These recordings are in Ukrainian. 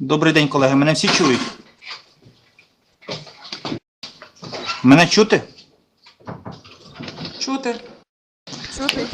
Добрий день, колеги. Мене всі чують? Мене чути? Чути. Чути.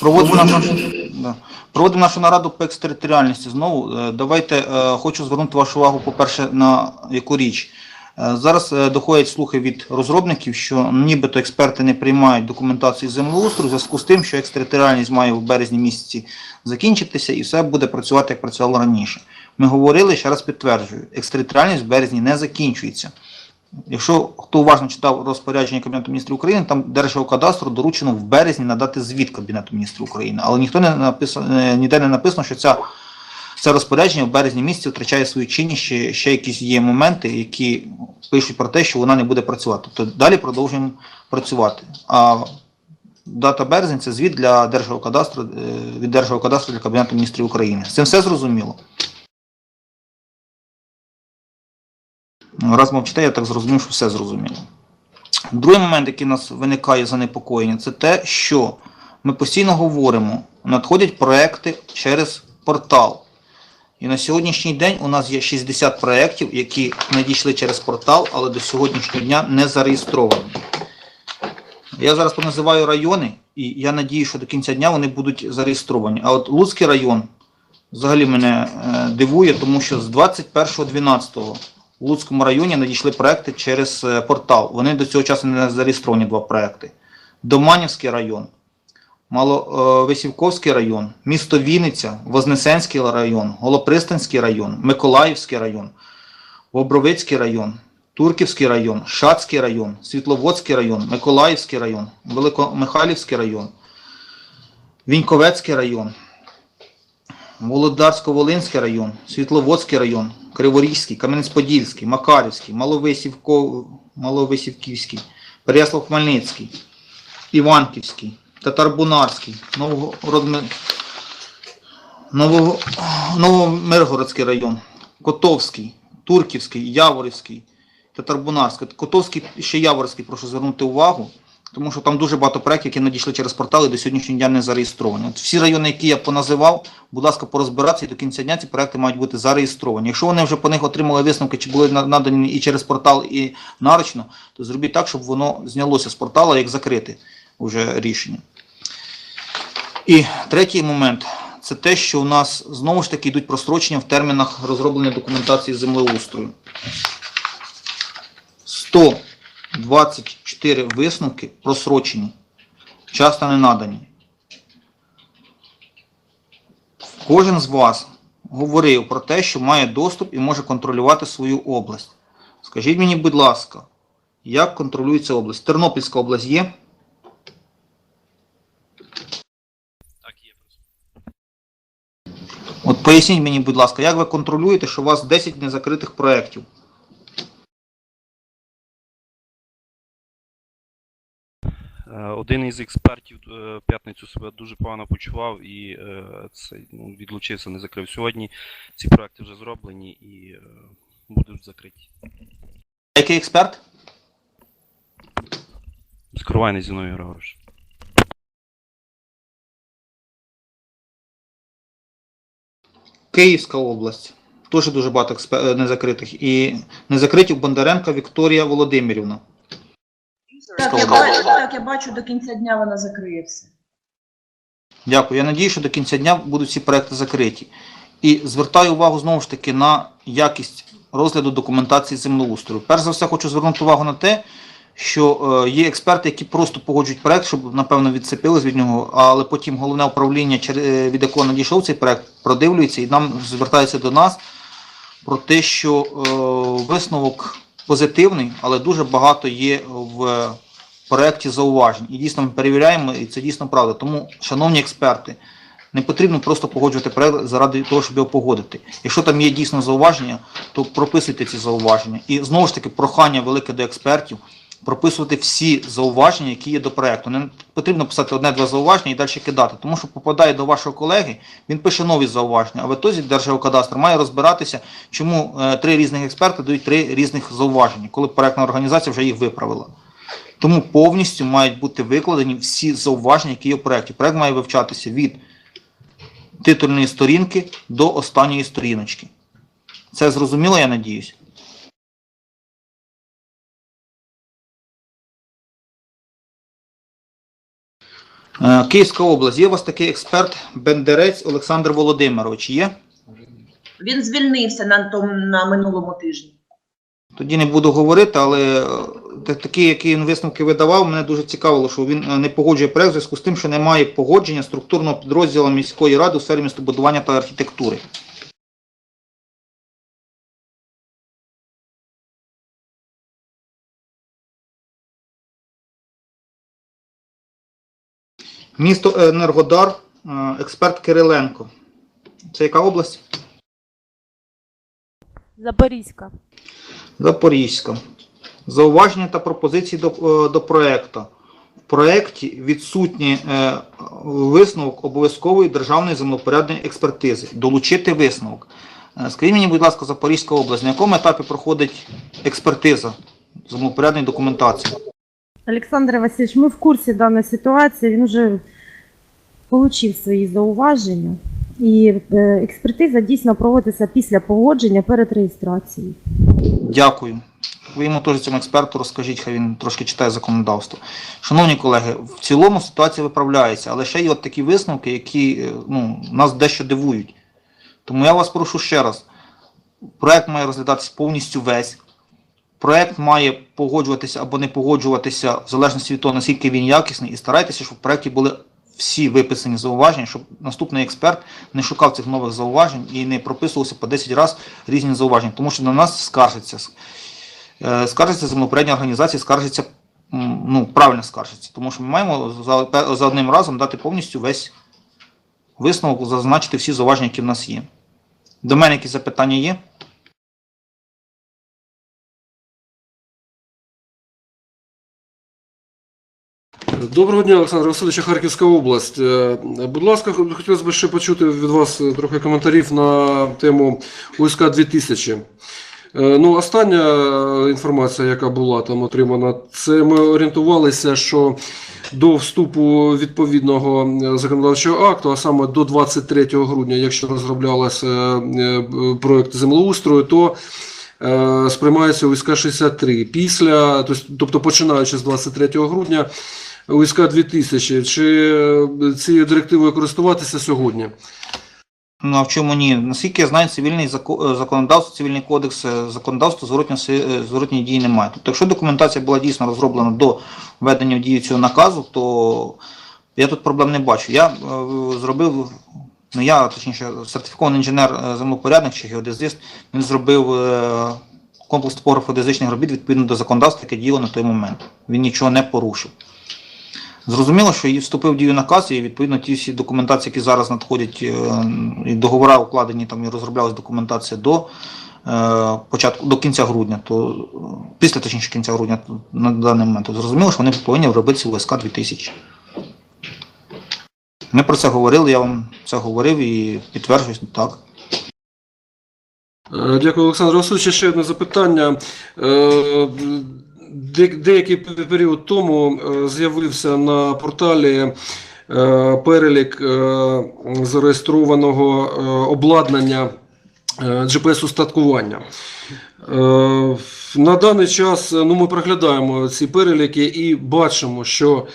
Проводимо нашу, да. Проводимо нашу нараду по екстериторіальності. Знову Е, давайте е, хочу звернути вашу увагу, по-перше, на яку річ. Е, Зараз е, доходять слухи від розробників, що нібито експерти не приймають документацію землеустрою в зв'язку з тим, що екстериторіальність має в березні місяці закінчитися і все буде працювати, як працювало раніше. Ми говорили, ще раз підтверджую, екстериторіальність в березні не закінчується. Якщо хто уважно читав розпорядження Кабінету міністрів України, там Держгеокадастру доручено в березні надати звіт Кабінету міністрів України. Але ніхто не написано, е, ніде не написано, що ця, це розпорядження в березні місяці втрачає свою чинність, ще, ще якісь є моменти, які пишуть про те, що вона не буде працювати. Тобто далі продовжуємо працювати. А дата березень це звіт для Держгеокадастру, е, від Держгеокадастру для Кабінету міністрів України. З цим все зрозуміло. Раз мовчите, я так зрозумів, що все зрозуміло. Другий момент, який у нас виникає занепокоєння, це те, що ми постійно говоримо, надходять проекти через портал. І на сьогоднішній день у нас є 60 проєктів, які надійшли через портал, але до сьогоднішнього дня не зареєстровані. Я зараз поназиваю райони, і я надію, що до кінця дня вони будуть зареєстровані. А от Луцький район взагалі мене е, дивує, тому що з 21.12 в Луцькому районі надійшли проекти через е, портал. Вони до цього часу не зареєстровані два проекти. Доманівський район, Маловисівковський район, місто Вінниця, Вознесенський район, Голопристанський район, Миколаївський район, Бобровицький район, Турківський район, Шацький район, Світловодський район, Миколаївський район, Великомихайлівський район, Віньковецький район, Володарсько-Волинський район, Світловодський район, Криворізький, Кам'янець-Подільський, Макарівський, Маловисівко... Маловисівківський, Переяслав-Хмельницький, Іванківський, Татарбунарський, Новгород... Ново... Новомиргородський район, Котовський, Турківський, Яворівський, Татарбунарський. Котовський ще Яворівський, прошу звернути увагу. Тому що там дуже багато проєктів, які надійшли через портал і до сьогоднішнього дня не зареєстровані. От всі райони, які я поназивав, будь ласка, порозбиратися і до кінця дня ці проекти мають бути зареєстровані. Якщо вони вже по них отримали висновки, чи були надані і через портал, і нарочно, то зробіть так, щоб воно знялося з порталу, як закрити вже рішення. І третій момент це те, що у нас знову ж таки йдуть прострочення в термінах розроблення документації землеустрою. 124 висновки просрочені, часто не надані. Кожен з вас говорив про те, що має доступ і може контролювати свою область. Скажіть мені, будь ласка, як контролюється область? Тернопільська область є? Так, є. От поясніть мені, будь ласка, як ви контролюєте, що у вас 10 незакритих проєктів? Один із експертів е, п'ятницю себе дуже погано почував і е, це, ну, відлучився, не закрив. Сьогодні ці проекти вже зроблені і е, будуть закриті. Який експерт? Скривайний Зіною Григорович. Київська область. Теж дуже багато незакритих. І незакриті Бондаренка Вікторія Володимирівна. Так, я бачу, так, я бачу, до кінця дня вона закриється. Дякую. Я надію, що до кінця дня будуть ці проекти закриті. І звертаю увагу знову ж таки на якість розгляду документації землеустрою. Перш за все, хочу звернути увагу на те, що е, є експерти, які просто погоджують проект, щоб, напевно, відсипились від нього, але потім головне управління, е, від якого надійшов цей проект, продивлюється і нам звертається до нас про те, що е, висновок позитивний, але дуже багато є в проєкті зауважень. І дійсно ми перевіряємо, і це дійсно правда. Тому, шановні експерти, не потрібно просто погоджувати проект заради того, щоб його погодити. Якщо там є дійсно зауваження, то прописуйте ці зауваження. І знову ж таки, прохання велике до експертів прописувати всі зауваження, які є до проекту. Не потрібно писати одне-два зауваження і далі кидати, тому що попадає до вашого колеги, він пише нові зауваження, а в ітозі Держгеокадастр має розбиратися, чому е, три різних експерти дають три різних зауваження, коли проектна організація вже їх виправила. Тому повністю мають бути викладені всі зауваження, які є в проєкті. Проект має вивчатися від титульної сторінки до останньої сторіночки. Це зрозуміло, я надіюсь. Е, Київська область. Є у вас такий експерт Бендерець Олександр Володимирович. Є? Він звільнився на, на минулому тижні. Тоді не буду говорити, але е, такі, які він висновки видавав, мене дуже цікавило, що він е, не погоджує проект в зв'язку з тим, що немає погодження структурного підрозділу міської ради у сфері містобудування та архітектури. Місто Енергодар, е, експерт Кириленко. Це яка область? Запорізька. Запорізька. Зауваження та пропозиції до, е, до проекту. В проекті відсутній е, висновок обов'язкової державної землепорядної експертизи. Долучити висновок. Е, Скажіть мені, будь ласка, Запорізька область, на якому етапі проходить експертиза землепорядної документації? Олександр Васильович, ми в курсі даної ситуації. Він вже отримав свої зауваження. І е, експертиза дійсно проводиться після погодження перед реєстрацією. Дякую. Ви йому теж цьому експерту розкажіть, хай він трошки читає законодавство. Шановні колеги, в цілому ситуація виправляється, але ще є от такі висновки, які е, ну, нас дещо дивують. Тому я вас прошу ще раз. Проект має розглядатися повністю весь. Проект має погоджуватися або не погоджуватися в залежності від того, наскільки він якісний, і старайтеся, щоб в проекті були всі виписані зауваження, щоб наступний експерт не шукав цих нових зауважень і не прописувався по 10 разів різні зауваження, тому що на нас скаржиться. Е, Скаржиться землепорядні організації, скаржиться, ну, правильно скаржиться, тому що ми маємо за, за одним разом дати повністю весь висновок, зазначити всі зауваження, які в нас є. До мене якісь запитання є? Доброго дня, Олександр Васильович, Харківська область. Е, Будь ласка, хотілося б ще почути від вас е, трохи коментарів на тему УСК 2000. Е, Ну, остання е, інформація, яка була там отримана, це ми орієнтувалися, що до вступу відповідного е, законодавчого акту, а саме до 23 грудня, якщо розроблявся е, проект землеустрою, то сприймається УСК 63. Після, тобто починаючи з 23 грудня, УСК 2000. Чи цією директивою користуватися сьогодні? Ну а в чому ні? Наскільки я знаю, цивільний е, законодавство, цивільний кодекс, е, законодавство зворотньої, е, дії немає. Тобто, якщо документація була дійсно розроблена до введення в дію цього наказу, то я тут проблем не бачу. Я зробив, ну я точніше, сертифікований інженер землепорядник чи геодезист, він зробив комплекс топографо-геодезичних робіт відповідно до законодавства, яке діяло на той момент. Він нічого не порушив. Зрозуміло, що і вступив в дію наказ, і відповідно ті всі документації, які зараз надходять, е, і договори укладені там і розроблялась документація до е, початку до кінця грудня, то е, після точніше кінця грудня то на даний момент, то зрозуміло, що вони повинні робитися в СК 2000. Ми про це говорили, я вам це говорив і підтверджуюсь так. Дякую, Олександр Васильович. Ще одне запитання. Де- Деякий період тому е, з'явився на порталі е, перелік е, зареєстрованого обладнання GPS-устаткування. Е, На даний час ну, ми проглядаємо ці переліки і бачимо, що,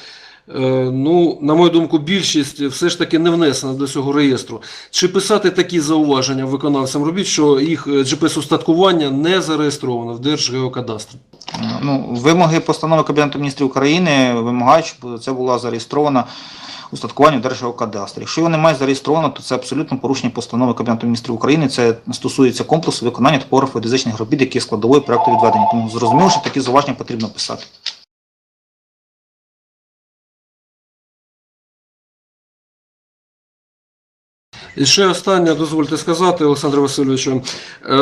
ну, на мою думку, більшість все ж таки не внесена до цього реєстру. Чи писати такі зауваження виконавцям робіт, що їх е, GPS-устаткування не зареєстровано в Держгеокадастрі? Е, Ну, вимоги постанови Кабінету міністрів України вимагають, щоб це була зареєстрована устаткування Держгеокадастрі. Якщо його немає зареєстровано, то це абсолютно порушення постанови Кабінету міністрів України. Це стосується комплексу виконання топографо-фізичних робіт, які є складовою проекту відведення. Тому зрозуміло, що такі зауваження потрібно писати. І ще останнє, дозвольте сказати, Олександр Васильовичу. Е,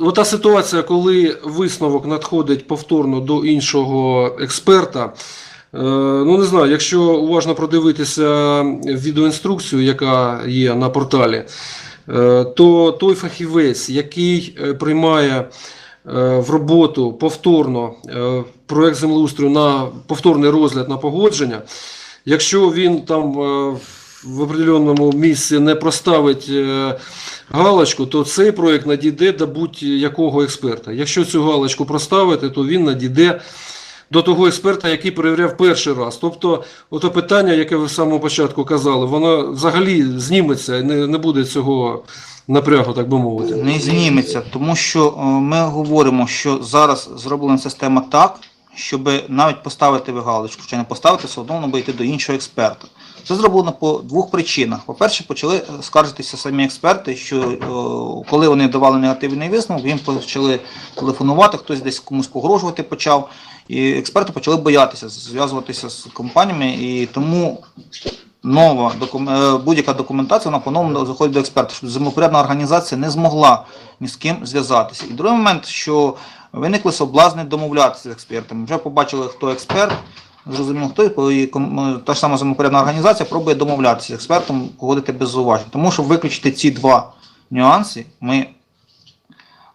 ота ситуація, коли висновок надходить повторно до іншого експерта. Е, ну, не знаю, якщо уважно продивитися відеоінструкцію, яка є на порталі, е, то той фахівець, який е, приймає в роботу повторно проект землеустрою на повторний розгляд на погодження, якщо він там в определеному місці не проставить е, галочку, то цей проєкт надійде до будь-якого експерта. Якщо цю галочку проставити, то він надійде до того експерта, який перевіряв перший раз. Тобто, ото питання, яке ви в самому початку казали, воно взагалі зніметься, не, не буде цього напрягу, так би мовити. Не зніметься, тому що е, ми говоримо, що зараз зроблена система так, щоб навіть поставити ви галочку, чи не поставити, все одно воно йти до іншого експерта. Це зроблено по двох причинах. По-перше, почали е, скаржитися самі експерти, що е, коли вони давали негативний висновок, їм почали телефонувати, хтось десь комусь погрожувати почав. І експерти почали боятися зв'язуватися з компаніями, і тому нова е, будь-яка документація вона по-новому заходить до експерта, щоб землепорядна організація не змогла ні з ким зв'язатися. І другий момент, що виникли соблазни домовлятися з експертами. Вже побачили, хто експерт, зрозуміло, хто і та ж сама землепорядна організація пробує домовлятися з експертом, погодити без зауважень. Тому щоб виключити ці два нюанси, ми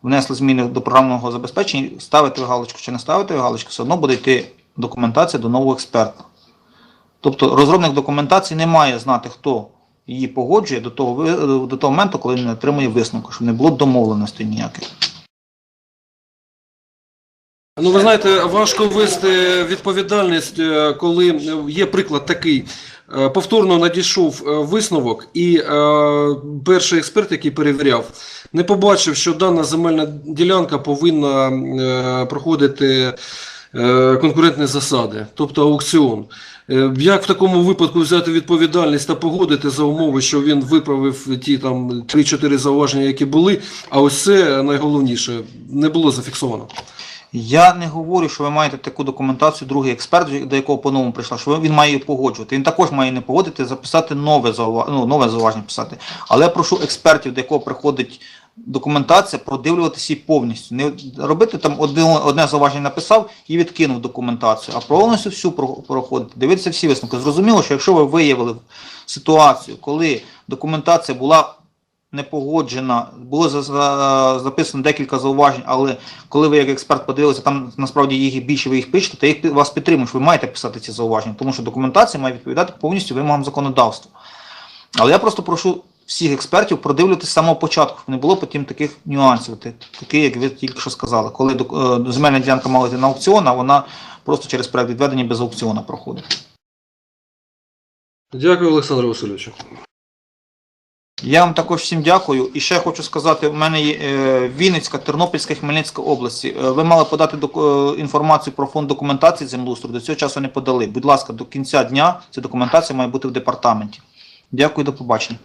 внесли зміни до програмного забезпечення, ставити галочку чи не ставити ви галочку, все одно буде йти документація до нового експерта. Тобто розробник документації не має знати, хто її погоджує до того, до того моменту, коли він не отримує висновку, щоб не було домовленостей ніяких. Ну, ви знаєте, важко ввести відповідальність, е, коли є приклад такий. Е, Повторно надійшов е, висновок, і е, перший експерт, який перевіряв, не побачив, що дана земельна ділянка повинна е, проходити е, конкурентні засади, тобто аукціон. Е, Як в такому випадку взяти відповідальність та погодити за умови, що він виправив ті там 3-4 зауваження, які були, а ось це найголовніше не було зафіксовано. Я не говорю, що ви маєте таку документацію, другий експерт, до якого по-новому прийшла, що він має її погоджувати. Він також має не погодити, записати нове зауваження, ну, нове зауваження писати. Але я прошу експертів, до якого приходить документація, продивлюватися її повністю. Не робити там одне, одне зауваження написав і відкинув документацію, а повністю всю про- проходити, дивитися всі висновки. Зрозуміло, що якщо ви виявили ситуацію, коли документація була не погоджена, було за- за- записано декілька зауважень, але коли ви як експерт подивилися, там насправді їх більше, ви їх пишете, то їх вас підтримують, ви маєте писати ці зауваження, тому що документація має відповідати повністю вимогам законодавства. Але я просто прошу всіх експертів продивлюватися з самого початку, щоб не було потім таких нюансів, такі, як ви тільки що сказали. Коли е, земельна ділянка мала йти на аукціон, а вона просто через проект відведення без аукціону проходить. Дякую, Олександр Васильович. Я вам також всім дякую. І ще хочу сказати, у мене є е, Вінницька, Тернопільська, Хмельницька області. Е, ви мали подати е, інформацію про фонд документації землеустрою, до цього часу не подали. Будь ласка, до кінця дня ця документація має бути в департаменті. Дякую, до побачення.